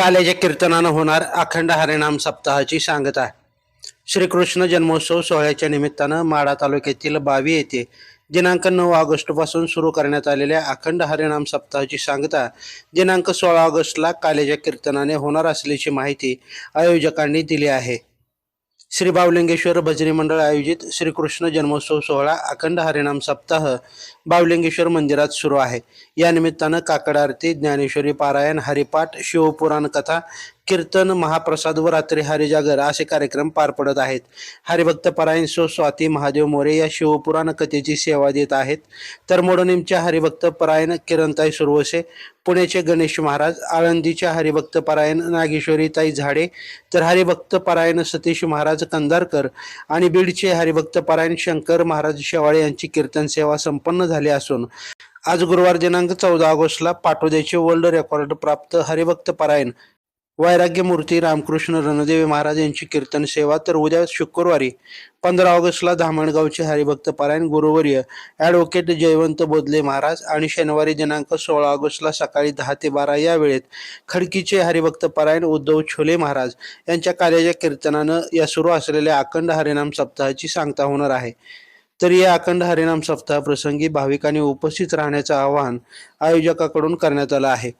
कालेजे कीर्तनानं होणार अखंड हरिनाम सप्ताहाची सांगता. श्रीकृष्ण जन्मोत्सव सोहळ्याच्या निमित्तानं माढा तालुक्यातील बावी येथे दिनांक नऊ ऑगस्टपासून सुरू करण्यात आलेल्या अखंड हरिनाम सप्ताहाची सांगता दिनांक सोळा ऑगस्टला कालेजा कीर्तनाने होणार असल्याची माहिती आयोजकांनी दिली आहे. श्री बावलिंगेश्वर भजनी मंडळ आयोजित श्रीकृष्ण जन्मोत्सव सोहळा अखंड हरिनाम सप्ताह बावलिंगेश्वर मंदिरात सुरू आहे. या निमित्तानं काकड आरती ज्ञानेश्वरी पारायण हरिपाठ शिवपुराण कथा कीर्तन महाप्रसाद व रात्री हरिजागर असे कार्यक्रम पार पडत आहेत. हरिभक्त परायण सो स्वाती महादेव मोरे या शिवपुराण कथेची सेवा देत आहेत. तर मोडणीमचे हरिभक्त परायण किरणताई सुरवसे पुण्याचे गणेश महाराज आळंदीच्या हरिभक्त परायण नागेश्वरीताई झाडे तर हरिभक्त परायण सतीश महाराज कंदारकर आणि बीडचे हरिभक्त परायण शंकर महाराज शेवाळे यांची कीर्तन सेवा संपन्न झाली असून आज गुरुवार दिनांक चौदा ऑगस्टला पाठोद्याचे वर्ल्ड रेकॉर्ड प्राप्त हरिभक्त परायण वैराग्यमूर्ती रामकृष्ण रणदेवी महाराज यांची कीर्तन सेवा तर उद्या शुक्रवारी पंधरा ऑगस्टला धामणगावचे हरिभक्त पारायण गुरुवर्य ॲडव्होकेट जयवंत बोधले महाराज आणि शनिवारी दिनांक सोळा ऑगस्टला सकाळी दहा ते बारा या वेळेत खडकीचे हरिभक्त पारायण उद्धव छोले महाराज यांच्या कार्याच्या कीर्तनानं या सुरू असलेल्या अखंड हरिनाम सप्ताहाची सांगता होणार आहे. तर या अखंड हरिनाम सप्ताह प्रसंगी भाविकांनी उपस्थित राहण्याचं आवाहन आयोजकाकडून करण्यात आलं आहे.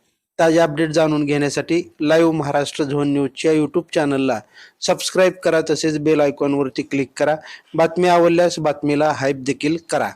ताजे अपडेट जाणून घेण्यासाठी लाईव्ह महाराष्ट्र झोन न्यूजच्या यूट्यूब चॅनलला सबस्क्राईब करा तसेच बेल आयकॉनवरती क्लिक करा. बातमी आवडल्यास बातमीला हाईप देखील करा.